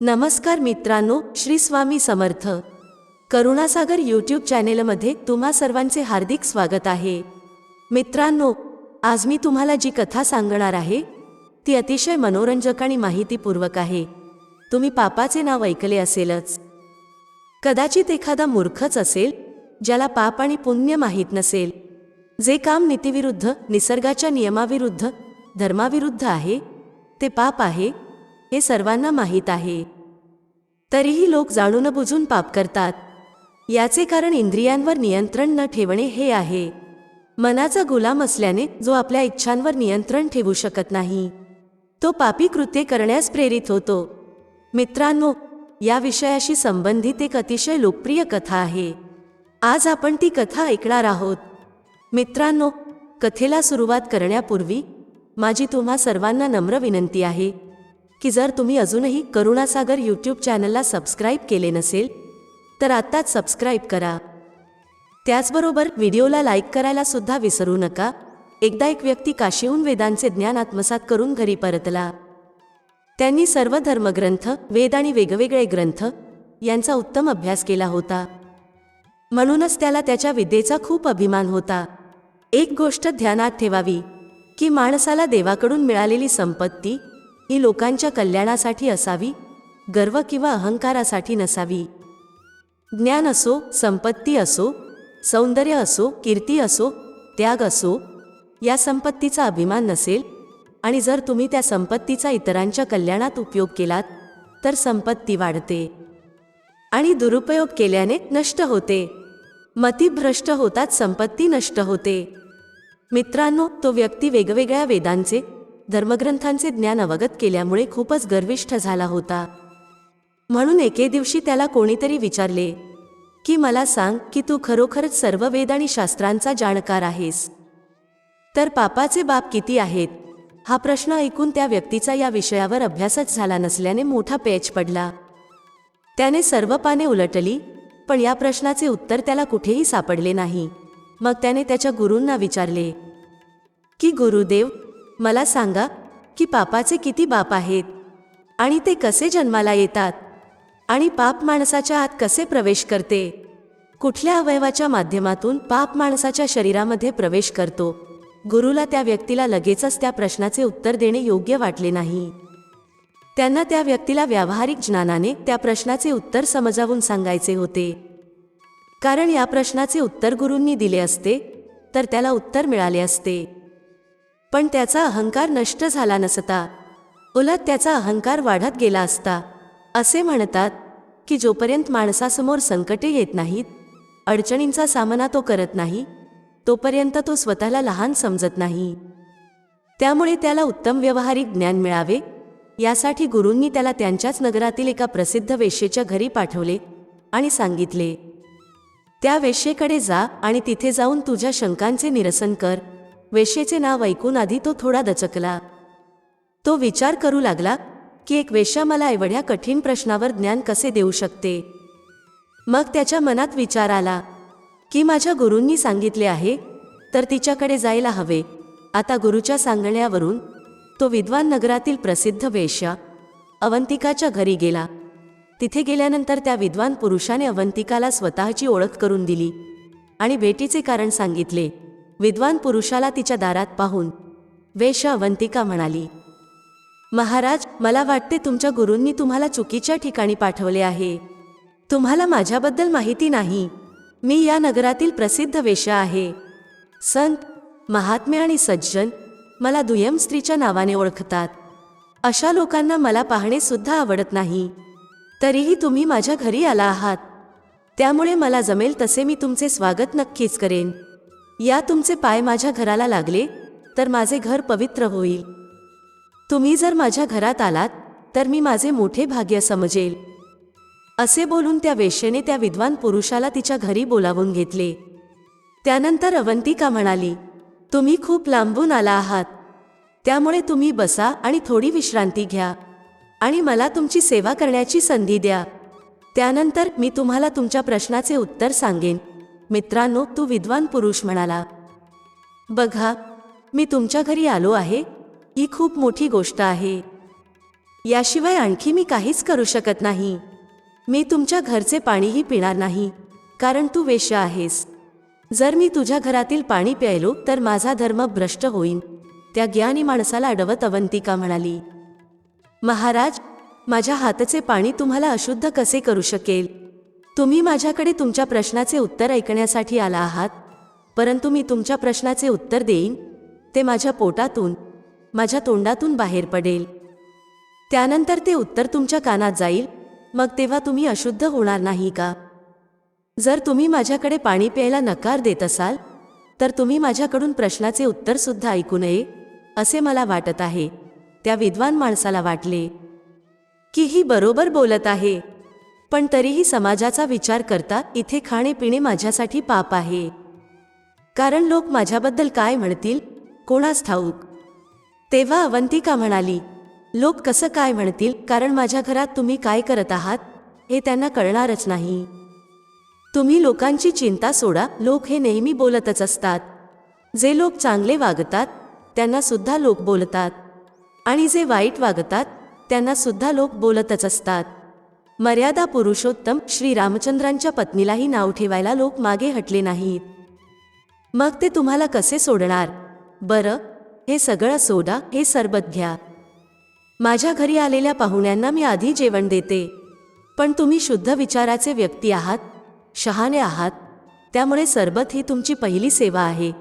नमस्कार मित्रांनो श्री स्वामी समर्थ. करुणासागर यूट्यूब चॅनेलमध्ये तुम्हा सर्वांचे हार्दिक स्वागत आहे. मित्रांनो आज मी तुम्हाला जी कथा सांगणार आहे ती अतिशय मनोरंजक आणि माहितीपूर्वक आहे. तुम्ही पापाचे नाव ऐकले असेलच. कदाचित एखादा मूर्खच असेल ज्याला पाप आणि पुण्य माहीत नसेल. जे काम नीतीविरुद्ध निसर्गाच्या नियमाविरुद्ध धर्माविरुद्ध आहे ते पाप आहे हे सर्वांना माहीत आहे. तरीही लोक जाणून बुजून पाप करतात. याचे कारण इंद्रियांवर नियंत्रण न ठेवणे हे आहे. मनाचा गुलाम असल्याने जो आपल्या इच्छांवर नियंत्रण ठेवू शकत नाही. तो पापी कृत्ये करण्यास प्रेरित होतो. मित्रांनो या विषयाशी संबंधित एक अतिशय लोकप्रिय कथा आहे. आज आपण ती कथा ऐकणार आहोत. मित्रांनो कथेला सुरुवात करण्यापूर्वी माझी तुम्हा सर्वांना नम्र विनंती आहे. की जर तुम्ही अजूनही करुणासागर यूट्यूब चॅनलला सबस्क्राईब केले नसेल तर आत्ताच सबस्क्राईब करा. त्याचबरोबर व्हिडिओला लाईक करायला सुद्धा विसरू नका. एकदा एक व्यक्ती काशीहून वेदांचे ज्ञान आत्मसात करून घरी परतला. त्यांनी सर्व धर्मग्रंथ वेद आणि वेगवेगळे ग्रंथ यांचा उत्तम अभ्यास केला होता. म्हणूनच त्याला त्याच्या विद्येचा खूप अभिमान होता. एक गोष्ट ध्यानात ठेवावी की माणसाला देवाकडून मिळालेली संपत्ती ही लोकांच्या कल्याणासाठी असावी गर्व किंवा अहंकारासाठी नसावी. ज्ञान असो संपत्ती असो सौंदर्य असो कीर्ती असो त्याग असो या संपत्तीचा अभिमान नसेल आणि जर तुम्ही त्या संपत्तीचा इतरांच्या कल्याणात उपयोग केलात तर संपत्ती वाढते. आणि दुरुपयोग केल्याने नष्ट होते. मतीभ्रष्ट होतात संपत्ती नष्ट होते. मित्रांनो तो व्यक्ती वेगवेगळ्या वेदांचे धर्मग्रंथांचे ज्ञान अवगत केल्यामुळे खूपच गर्विष्ठ झाला होता. म्हणून एके दिवशी त्याला कोणीतरी विचारले की मला सांग की तू खरोखरच सर्व वेद आणि शास्त्रांचा जाणकार आहेस? तर पापाचे बाप किती आहेत? हा प्रश्न ऐकून त्या व्यक्तीचा या विषयावर अभ्यासच झाला नसल्याने मोठा पेच पडला. त्याने सर्व पाने उलटली पण या प्रश्नाचे उत्तर त्याला कुठेही सापडले नाही. मग त्याने त्याच्या गुरूंना विचारले की गुरुदेव मला सांगा की पापाचे किती बाप आहेत आणि ते कसे जन्माला येतात? आणि पाप माणसाच्या आत कसे प्रवेश करते? कुठल्या अवयवाच्या माध्यमातून पाप माणसाच्या शरीरामध्ये प्रवेश करतो? गुरुला त्या व्यक्तीला लगेचच त्या प्रश्नाचे उत्तर देणे योग्य वाटले नाही. त्यांना त्या व्यक्तीला व्यावहारिक ज्ञानाने त्या प्रश्नाचे उत्तर समजावून सांगायचे होते. कारण या प्रश्नाचे उत्तर गुरूंनी दिले असते तर त्याला उत्तर मिळाले असते. पण त्याचा अहंकार नष्ट झाला नसता. उलट त्याचा अहंकार वाढत गेला असता. असे म्हणतात की जोपर्यंत माणसासमोर संकटे येत नाहीत अडचणींचा सामना तो करत नाही तोपर्यंत तो स्वतःला लहान समजत नाही. त्यामुळे त्याला उत्तम व्यवहारिक ज्ञान मिळावे यासाठी गुरूंनी त्याला त्यांच्याच नगरातील एका प्रसिद्ध वेश्येच्या घरी पाठवले आणि सांगितले त्या वेश्येकडे जा आणि तिथे जाऊन तुझ्या शंकांचे निरसन कर. वेश्येचे नाव ऐकून आधी तो थोडा दचकला. तो विचार करू लागला की एक वेश्या मला एवढ्या कठीण प्रश्नावर ज्ञान कसे देऊ शकते? मग त्याच्या मनात विचार आला की माझ्या गुरूंनी सांगितले आहे तर तिच्याकडे जायला हवे. आता गुरुच्या सांगण्यावरून तो विद्वान नगरातील प्रसिद्ध वेश्या अवंतिकाच्या घरी गेला. तिथे गेल्यानंतर त्या विद्वान पुरुषाने अवंतिकाला स्वतःची ओळख करून दिली आणि भेटीचे कारण सांगितले. विद्वान पुरुषाला तिच्या दारात पाहून वेश्या अवंतिका म्हणाली महाराज मला वाटते तुमच्या गुरूंनी तुम्हाला चुकीच्या ठिकाणी पाठवले आहे. तुम्हाला माझ्याबद्दल माहिती नाही. मी या नगरातील प्रसिद्ध वेश्या आहे. संत महात्मे आणि सज्जन मला दुय्यम स्त्रीच्या नावाने ओळखतात. अशा लोकांना मला पाहणे सुद्धा आवडत नाही. तरीही तुम्ही माझ्या घरी आला आहात. त्यामुळे मला जमेल तसे मी तुमचे स्वागत नक्कीच करेन. या तुमचे पाय माझ्या घराला लागले तर माझे घर पवित्र होईल. तुम्ही जर माझ्या घरात आलात तर मी माझे मोठे भाग्य समजेल. असे बोलून त्या वेश्येने त्या विद्वान पुरुषाला तिच्या घरी बोलावून घेतले. त्यानंतर अवंतिका म्हणाली तुम्ही खूप लांबून आला आहात. त्यामुळे तुम्ही बसा आणि थोडी विश्रांती घ्या. आणि मला तुमची सेवा करण्याची संधी द्या. त्यानंतर मी तुम्हाला तुमच्या प्रश्नाचे उत्तर सांगेन. मित्रांनो तू विद्वान पुरुष म्हणाला. बघा मी तुमच्या घरी आलो आहे. ही खूप मोठी गोष्ट आहे. याशिवाय आणखी मी काहीच करू शकत नाही. मी तुमच्या घरचे पाणीही पिणार नाही कारण तू वेश्य आहेस. जर मी तुझ्या घरातील पाणी प्यायलो तर माझा धर्म भ्रष्ट होईन. त्या ज्ञानी माणसाला अडवत अवंतिका म्हणाली. महाराज माझ्या हातचे पाणी तुम्हाला अशुद्ध कसे करू शकेल? तुम्ही माझ्याकडे तुमच्या प्रश्नाचे उत्तर ऐकण्यासाठी आला आहात परंतु मी तुमच्या प्रश्नाचे उत्तर देईन ते माझ्या पोटातून माझ्या तोंडातून बाहेर पडेल. त्यानंतर ते उत्तर तुमच्या कानात जाईल मग तेव्हा तुम्ही अशुद्ध होणार नाही का? जर तुम्ही माझ्याकडे पाणी प्यायला नकार देत असाल तर तुम्ही माझ्याकडून प्रश्नाचे उत्तर सुद्धा ऐकू नये असे मला वाटत आहे त्या विद्वान माणसाला वाटले. की ही बरोबर बोलत आहे? पण तरीही समाजाचा विचार करता इथे खाणे पिणे माझ्यासाठी पाप आहे. कारण लोक माझ्याबद्दल काय म्हणतील? कोणास ठाऊक? तेव्हा अवंतिका म्हणाली लोक कसं काय म्हणतील? कारण माझ्या घरात तुम्ही काय करत आहात? हे त्यांना कळणारच नाही. तुम्ही लोकांची चिंता सोडा लोक हे नेहमी बोलतच असतात. जे लोक चांगले वागतात त्यांना सुद्धा लोक बोलतात. आणि जे वाईट वागतात त्यांना सुद्धा लोक बोलतच असतात. मर्यादा पुरुषोत्तम श्री रामचंद्रांच्या पत्नीलाही नाव ठेवायला लोक मागे हटले नाहीत. मग ते तुम्हाला कसे सोडणार? बरं हे सगळं सोडा हे सरबत घ्या. माझ्या घरी आलेल्या पाहुण्यांना मी आधी जेवण देते. पण तुम्ही शुद्ध विचाराचे व्यक्ती आहात शहाणे आहात. त्यामुळे सरबत ही तुमची पहिली सेवा आहे.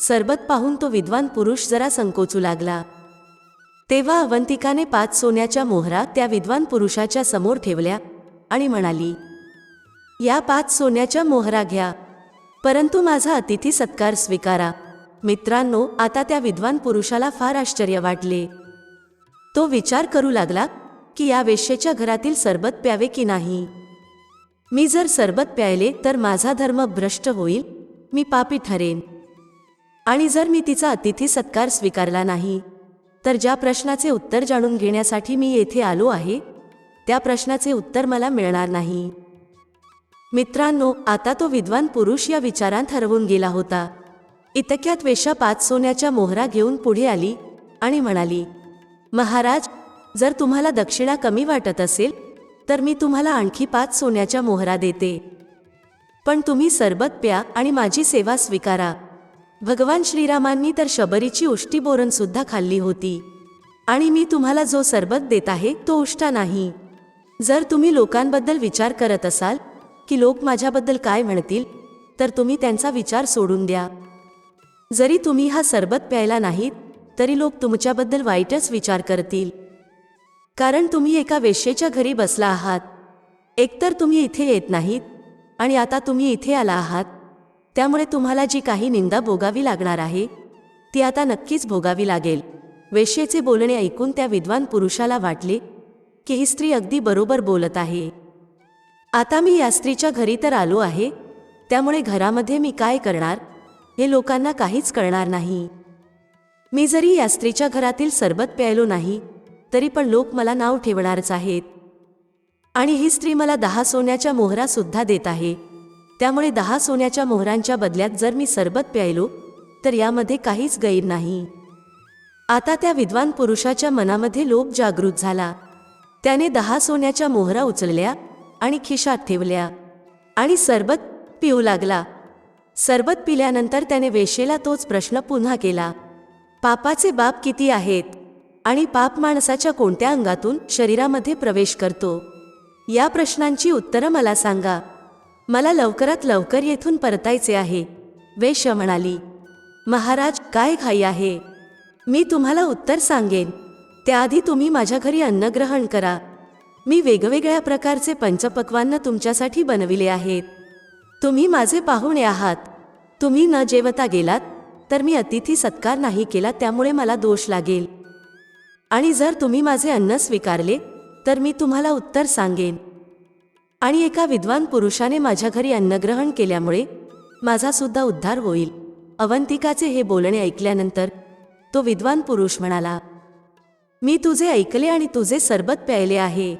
सरबत पाहून तो विद्वान पुरुष जरा संकोचू लागला. तेव्हा अवंतिकाने पाच सोन्याच्या मोहरा त्या विद्वान पुरुषाच्या समोर ठेवल्या आणि म्हणाली या पाच सोन्याच्या मोहरा घ्या. परंतु माझा अतिथी सत्कार स्वीकारा. मित्रांनो आता त्या विद्वान पुरुषाला फार आश्चर्य वाटले. तो विचार करू लागला की या वेश्येच्या घरातील सरबत प्यावे की नाही? मी जर सरबत प्यायले तर माझा धर्म भ्रष्ट होईल मी पापी ठरेन. आणि जर मी तिचा अतिथी सत्कार स्वीकारला नाही तर ज्या प्रश्नाचे उत्तर जाणून घेण्यासाठी मी येथे आलो आहे त्या प्रश्नाचे उत्तर मला मिळणार नाही. मित्रांनो आता तो विद्वान पुरुष या विचारांत हरवून गेला होता. इतक्यात वेशा पाच सोन्याच्या मोहरा घेऊन पुढे आली आणि म्हणाली महाराज जर तुम्हाला दक्षिणा कमी वाटत असेल तर मी तुम्हाला आणखी पाच सोन्याच्या मोहरा देते. पण तुम्ही सरबत प्या आणि माझी सेवा स्वीकारा. भगवान श्रीरामांनी तर शबरीची उष्टी बोरणसुद्धा खाल्ली होती. आणि मी तुम्हाला जो सरबत देत आहे तो उष्टा नाही. जर तुम्ही लोकांबद्दल विचार करत असाल की लोक माझ्याबद्दल काय म्हणतील तर तुम्ही त्यांचा विचार सोडून द्या. जरी तुम्ही हा सरबत प्यायला नाहीत तरी लोक तुमच्याबद्दल वाईटच विचार करतील. कारण तुम्ही एका वेश्येच्या घरी बसला आहात. एकतर तुम्ही इथे येत नाहीत आणि आता तुम्ही इथे आला आहात. त्यामुळे तुम्हाला जी काही निंदा भोगावी लागणार आहे ती आता नक्कीच भोगावी लागेल. वेश्येचे बोलणे ऐकून त्या विद्वान पुरुषाला वाटले की ही स्त्री अगदी बरोबर बोलत आहे. आता मी या स्त्रीच्या घरी तर आलो आहे त्यामुळे घरामध्ये मी काय करणार? हे लोकांना काहीच कळणार नाही. मी जरी या स्त्रीच्या घरातील सरबत प्यायलो नाही तरी पण लोक मला नाव ठेवणारच आहेत. आणि ही स्त्री मला दहा सोन्याच्या मोहरासुद्धा देत आहे. त्यामुळे दहा सोन्याच्या मोहरांच्या बदल्यात जर मी सरबत प्यायलो तर यामध्ये काहीच गैर नाही. आता त्या विद्वान पुरुषाच्या मनामध्ये लोभ जागृत झाला. त्याने दहा सोन्याच्या मोहरा उचलल्या आणि खिशात ठेवल्या आणि सरबत पिऊ लागला. सरबत पिल्यानंतर त्याने वेशेला तोच प्रश्न पुन्हा केला. पापाचे बाप किती आहेत? आणि पाप माणसाच्या कोणत्या अंगातून शरीरामध्ये प्रवेश करतो? या प्रश्नांची उत्तरं मला सांगा. मला लवकरात लवकर येथून परतायचे आहे. वेश म्हणाली महाराज काय घाई आहे? मी तुम्हाला उत्तर सांगेन. त्याआधी तुम्ही माझ्या घरी अन्न ग्रहण करा. मी वेगवेगळ्या प्रकारचे पंचपक्वान्न तुमच्यासाठी बनविले आहेत. तुम्ही माझे पाहुणे आहात. तुम्ही न जेवता गेलात तर मी अतिथी सत्कार नाही केला त्यामुळे मला दोष लागेल. आणि जर तुम्ही माझे अन्न स्वीकारले तर मी तुम्हाला उत्तर सांगेन. आणि एका विद्वान पुरुषाने माझ्या घरी अन्नग्रहण केल्यामुळे माझासुद्धा उद्धार होईल. अवंतिकाचे हे बोलणे ऐकल्यानंतर तो विद्वान पुरुष म्हणाला मी तुझे ऐकले आणि तुझे सरबत प्यायले आहे.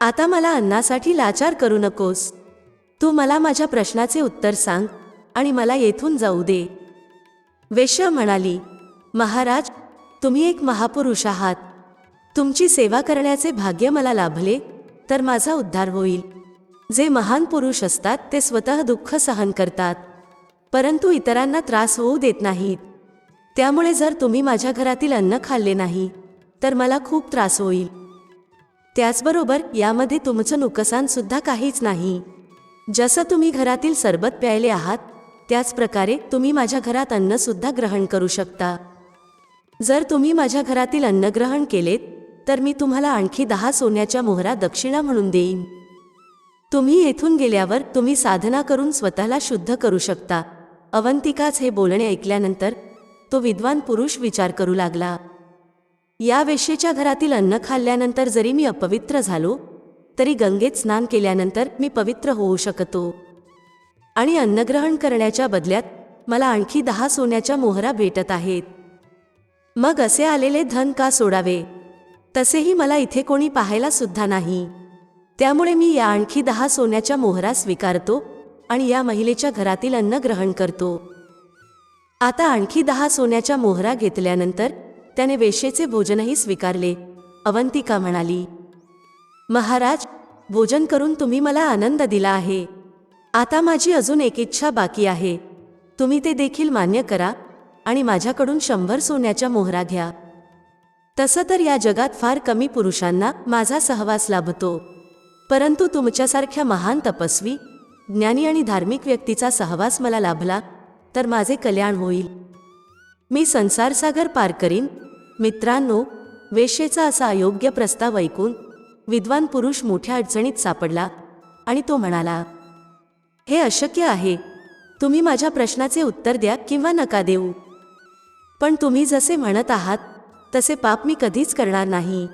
आता मला अन्नासाठी लाचार करू नकोस. तू मला माझ्या प्रश्नाचे उत्तर सांग आणि मला येथून जाऊ दे. वेश्या म्हणाली महाराज तुम्ही एक महापुरुष आहात. तुमची सेवा करण्याचे भाग्य मला लाभले तर माझा उद्धार होईल. जे महान पुरुष असतात ते स्वतः दुःख सहन करतात. परंतु इतरांना त्रास होऊ देत नाहीत. त्यामुळे जर तुम्ही माझ्या घरातील अन्न खाल्ले नाही तर मला खूप त्रास होईल. त्याचबरोबर यामध्ये तुमचं नुकसानसुद्धा काहीच नाही. जसं तुम्ही घरातील सरबत प्यायले आहात त्याच प्रकारे तुम्ही माझ्या घरात अन्नसुद्धा ग्रहण करू शकता. जर तुम्ही माझ्या घरातील अन्न ग्रहण केलेत तर मी तुम्हाला आणखी दहा सोन्याच्या मोहरा दक्षिणा म्हणून देईन. तुम्ही येथून गेल्यावर तुम्ही साधना करून स्वतःला शुद्ध करू शकता. अवंतिकाच हे बोलणे ऐकल्यानंतर तो विद्वान पुरुष विचार करू लागला. या वेश्येच्या घरातील अन्न खाल्ल्यानंतर जरी मी अपवित्र झालो तरी गंगेत स्नान केल्यानंतर मी पवित्र होऊ शकतो. आणि अन्नग्रहण करण्याच्या बदल्यात मला आणखी दहा सोन्याच्या मोहरा भेटत आहेत. मग असे आलेले धन का सोडावे? तसेही मला इथे कोणी पाहायला सुद्धा नाही. त्यामुळे मी या आणखी दहा सोन्याच्या मोहरा स्वीकारतो आणि या महिलेच्या घरातील अन्न ग्रहण करतो. आता आणखी दहा सोन्याच्या मोहरा घेतल्यानंतर त्याने वेशेचे भोजनही स्वीकारले. अवंतिका म्हणाली महाराज भोजन करून तुम्ही मला आनंद दिला आहे. आता माझी अजून एक इच्छा बाकी आहे. तुम्ही ते देखील मान्य करा आणि माझ्याकडून शंभर सोन्याच्या मोहरा घ्या. तसं तर या जगात फार कमी पुरुषांना माझा सहवास लाभतो. परंतु तुमच्यासारख्या महान तपस्वी ज्ञानी आणि धार्मिक व्यक्तीचा सहवास मला लाभला तर माझे कल्याण होईल. मी संसारसागर पार करीन. मित्रांनो वेश्येचा असा अयोग्य प्रस्ताव ऐकून विद्वान पुरुष मोठ्या अडचणीत सापडला आणि तो म्हणाला हे अशक्य आहे. तुम्ही माझ्या प्रश्नाचे उत्तर द्या किंवा नका देऊ. पण तुम्ही जसे म्हणत आहात तसे पाप मी कधीच करणार नाही.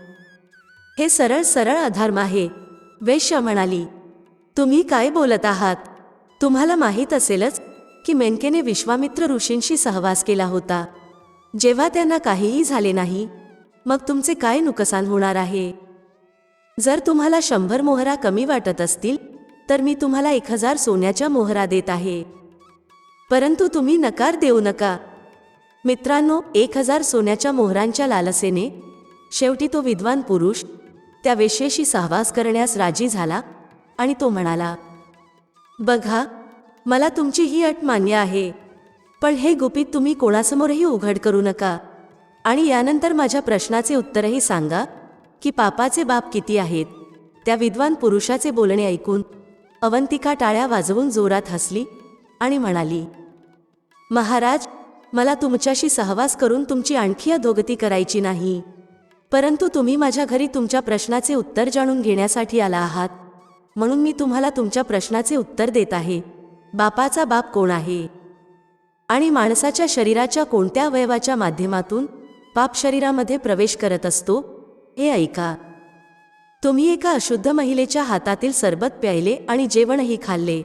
हे सरळ सरळ अधर्म आहे. वेश्य म्हणाली तुम्ही काय बोलत आहात? तुम्हाला माहीत असेलच की मेनकेने विश्वामित्र ऋषींशी सहवास केला होता. जेव्हा त्यांना काहीही झाले नाही मग तुमचे काय नुकसान होणार आहे? जर तुम्हाला शंभर मोहरा कमी वाटत असतील तर मी तुम्हाला एक हजार सोन्याच्या मोहरा देत आहे. परंतु तुम्ही नकार देऊ नका. मित्रांनो एक हजार सोन्याच्या मोहरांच्या लालसेने शेवटी तो विद्वान पुरुष त्या वेश्येशी सहवास करण्यास राजी झाला आणि तो म्हणाला बघा मला तुमची ही अट मान्य आहे पण हे गुपित तुम्ही कोणासमोरही उघड करू नका आणि यानंतर माझ्या प्रश्नाचे उत्तरही सांगा की पापाचे बाप किती आहेत. त्या विद्वान पुरुषाचे बोलणे ऐकून अवंतिका टाळ्या वाजवून जोरात हसली आणि म्हणाली महाराज मला तुमच्याशी सहवास करून तुमची आणखी अधोगती करायची नाही. परंतु तुम्ही माझ्या घरी तुमच्या प्रश्नाचे उत्तर जाणून घेण्यासाठी आला आहात. म्हणून मी तुम्हाला तुमच्या प्रश्नाचे उत्तर देत आहे. बापाचा बाप कोण आहे? आणि माणसाच्या शरीराच्या कोणत्या अवयवाच्या माध्यमातून पाप शरीरामध्ये प्रवेश करत असतो? हे ऐका. तुम्ही एका अशुद्ध महिलेच्या हातातील सरबत प्यायले आणि जेवणही खाल्ले.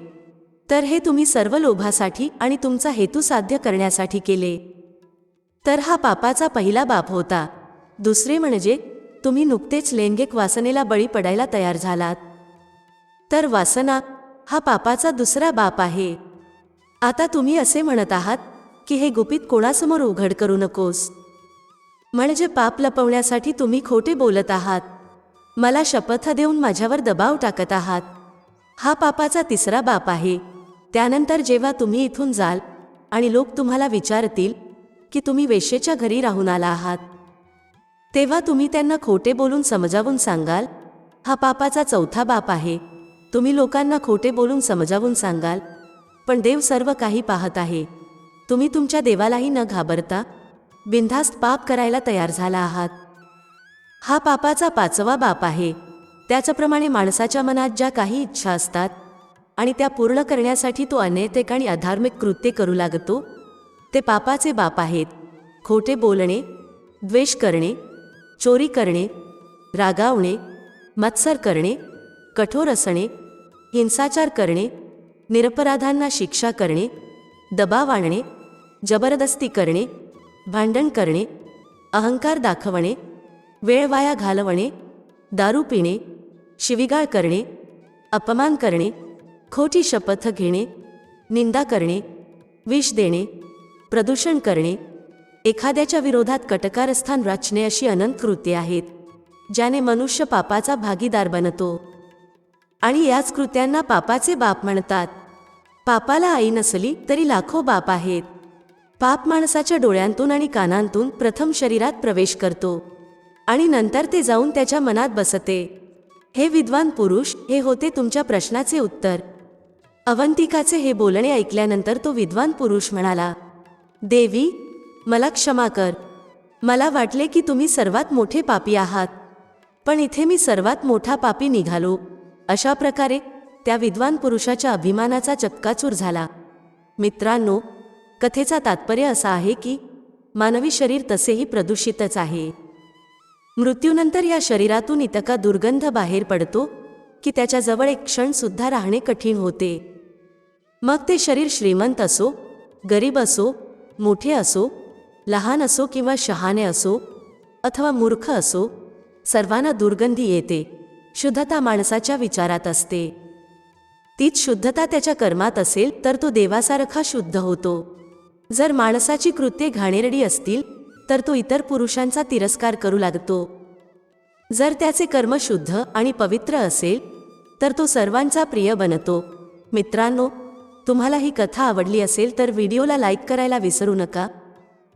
तर हे तुम्ही सर्व लोभासाठी आणि तुमचा हेतू साध्य करण्यासाठी केले. तर हा पापाचा पहिला बाप होता. दुसरे म्हणजे तुम्ही नुकतेच लैंगिक वासनेला बळी पडायला तयार झालात. तर वासना हा पापाचा दुसरा बाप आहे. आता तुम्ही असे म्हणत आहात की हे गुपित कोणासमोर उघड करू नकोस. म्हणजे पाप लपवण्यासाठी तुम्ही खोटे बोलत आहात. मला शपथ देऊन माझ्यावर दबाव टाकत आहात. हा पापाचा तिसरा बाप आहे. त्यानंतर जेव्हा तुम्ही इथून जाल आणि लोक तुम्हाला विचारतील की तुम्ही वेशेच्या घरी राहून आला आहात. तेव्हा तुम्ही त्यांना खोटे बोलून समजावून सांगाल? हा पापाचा चौथा बाप आहे. तुम्ही लोकांना खोटे बोलून समजावून सांगाल. पण देव सर्व काही पाहत आहे. तुम्ही तुमच्या देवालाही न घाबरता बिनधास्त पाप करायला तयार झाला आहात. हा पापाचा पाचवा बाप आहे. त्याचप्रमाणे माणसाच्या मनात ज्या काही इच्छा असतात आणि त्या पूर्ण करण्यासाठी तो अनैतिक आणि अधार्मिक कृत्य करू लागतो ते पापाचे बाप आहेत. खोटे बोलणे द्वेष करणे चोरी करणे रागावणे मत्सर करणे कठोर असणे हिंसाचार करणे निरपराधांना शिक्षा करणे दबाव आणणे जबरदस्ती करणे भांडण करणे अहंकार दाखवणे वेळ वाया घालवणे दारू पिणे शिविगाळ करणे अपमान करणे खोटी शपथ घेणे निंदा करणे विष देणे प्रदूषण करणे एखाद्याच्या विरोधात कटकारस्थान रचणे अशी अनंत कृत्ये आहेत ज्याने मनुष्य पापाचा भागीदार बनतो. आणि याच कृत्यांना पापाचे बाप म्हणतात. पापाला आई नसली तरी लाखो बाप आहेत. पाप माणसाच्या डोळ्यांतून आणि कानांतून प्रथम शरीरात प्रवेश करतो. आणि नंतर ते जाऊन त्याच्या मनात बसते. हे विद्वान पुरुष हे होते तुमच्या प्रश्नाचे उत्तर. अवंतिकाचे हे बोलणे ऐकल्यानंतर तो विद्वान पुरुष म्हणाला देवी मला क्षमा कर. मला वाटले की तुम्ही सर्वात मोठे पापी आहात. पण इथे मी सर्वात मोठा पापी निघालो. अशा प्रकारे त्या विद्वान पुरुषाच्या अभिमानाचा चक्काचूर झाला. मित्रांनो कथेचा तात्पर्य असा आहे की मानवी शरीर तसेही प्रदूषितच आहे. मृत्यूनंतर या शरीरातून इतका दुर्गंध बाहेर पडतो की त्याच्याजवळ एक क्षणसुद्धा राहणे कठीण होते. मग ते शरीर श्रीमंत असो गरीब असो मोठे असो लहान असो किंवा शहाणे असो अथवा मूर्ख असो सर्वांना दुर्गंधी येते शुद्धता माणसाच्या विचारात असते. तीच शुद्धता त्याच्या कर्मात असेल तर तो देवासारखा शुद्ध होतो. जर माणसाची कृत्ये घाणेरडी असतील तर तो इतर पुरुषांचा तिरस्कार करू लागतो. जर त्याचे कर्म शुद्ध आणि पवित्र असेल तर तो सर्वांचा प्रिय बनतो. मित्रांनो तुम्हाला ही कथा आवडली असेल तर व्हिडिओला लाईक करायला विसरू नका.